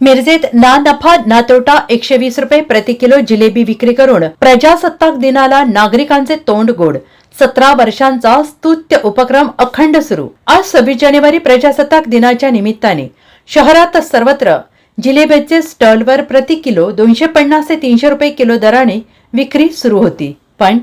मिरजेत ना नफा ना तोटा एकशे वीस रुपये प्रति किलो जिलेबी विक्री करून प्रजासत्ताक दिनाला नागरिकांचे तोंड गोड. सतरा वर्षांचा स्तुत्य उपक्रम अखंड सुरू. आज सव्वीस जानेवारी प्रजासत्ताक दिनाच्या निमित्ताने शहरात सर्वत्र जिलेबीचे स्टॉलवर प्रति किलो दोनशे पन्नास ते तीनशे रुपये किलो दराने विक्री सुरू होती. पण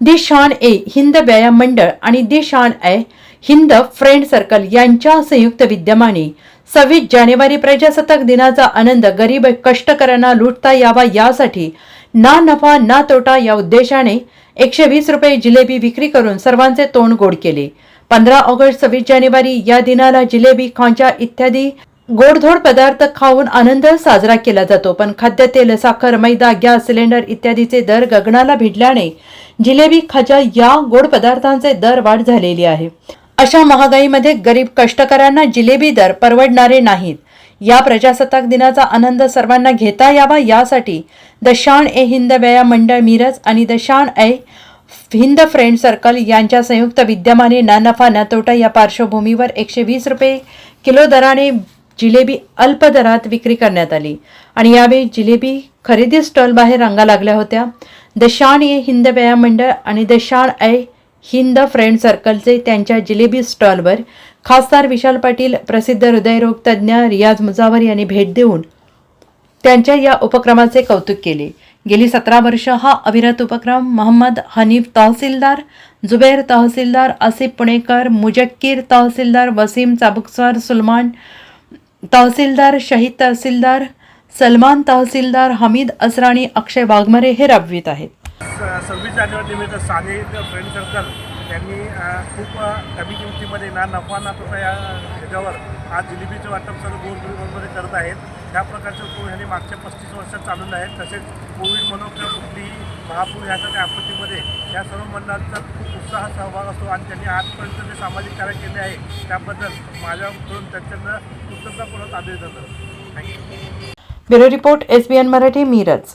दि शान ए हिंद व्यायाम मंडळ आणि the Shan e Hind friend circle यांच्या संयुक्त विद्यमाने सव्वीस जानेवारी प्रजासत्ताक दिनाचा आनंद गरीब कष्टकऱ्यांना लुटता यावा यासाठी ना नफा ना तोटा या उद्देशाने एकशे वीस रुपये जिलेबी विक्री करून सर्वांचे तोंड गोड केले. पंधरा ऑगस्ट सव्वीस जानेवारी या दिनाला जिलेबी खांचा इत्यादी गोडधोड पदार्थ खाऊन आनंद साजरा केला जातो. पण खाद्यतेल साखर मैदा गॅस सिलेंडर इत्यादीचे दर गगनाला भिडल्याने जिलेबी खाजा या गोड पदार्थांचे दर वाढ झालेली आहे. अशा महागाईमध्ये गरीब कष्टकऱ्यांना जिलेबी दर परवडणारे नाहीत. या प्रजासत्ताक दिनाचा आनंद सर्वांना घेता यावा यासाठी द शान ए हिंद व्यायाम मंडळ मिरज आणि the Shan e Hind friend circle यांच्या संयुक्त विद्यमाने ना नफा ना तोटा या पार्श्वभूमीवर एकशे वीस रुपये किलो दराने जिलेबी अल्प दरात विक्री करण्यात आली. आणि यावेळी जिलेबी खरेदी स्टॉल बाहेर रांगा लागल्या होत्या. द शान ए हिंद व्यायाम मंडळ आणि द शान ए हिंद फ्रेंड सर्कलचे त्यांच्या जिलेबी स्टॉलवर खासदार विशाल पाटील प्रसिद्ध हृदयरोग तज्ज्ञ रियाज मुजावर यांनी भेट देऊन त्यांच्या या उपक्रमाचे कौतुक केले. गेली सतरा वर्ष हा अविरत उपक्रम. मोहम्मद हनीफ तहसीलदार जुबेर तहसीलदार आसिफ पुणेकर मुजक्कीर तहसीलदार वसीम चाबुकसर सुलमान तहसीलदार शहीद तहसीलदार सलमान तहसीलदार हमीद असराणी अक्षय वाघमरे हे राबवित आहेत. सव्वीस जानेवारी निमित्त साने फ्रेंड सर्कल यांनी खूप कमी किमतीमध्ये ना नफा ना तोटा या ह्याच्यावर आज जिलेबीचं वाटप सर्व गोरगरिबांमध्ये करत आहेत. त्या प्रकारचे उपक्रम ह्यांनी मागच्या पस्तीस वर्षात चालवलं आहे. तसेच कोविड मनोक्र कुठलीही महापूर ह्या सगळ्या आपत्तीमध्ये या सर्व मंडळांचा खूप उत्साह सहभाग असतो आणि त्यांनी आजपर्यंत जे सामाजिक कार्य केले आहे त्याबद्दल माझ्याकडून त्यांच्यानं कृतज्ञतापूर्वक अभिनंदन thank you bureau report SBN Marathi Miraj.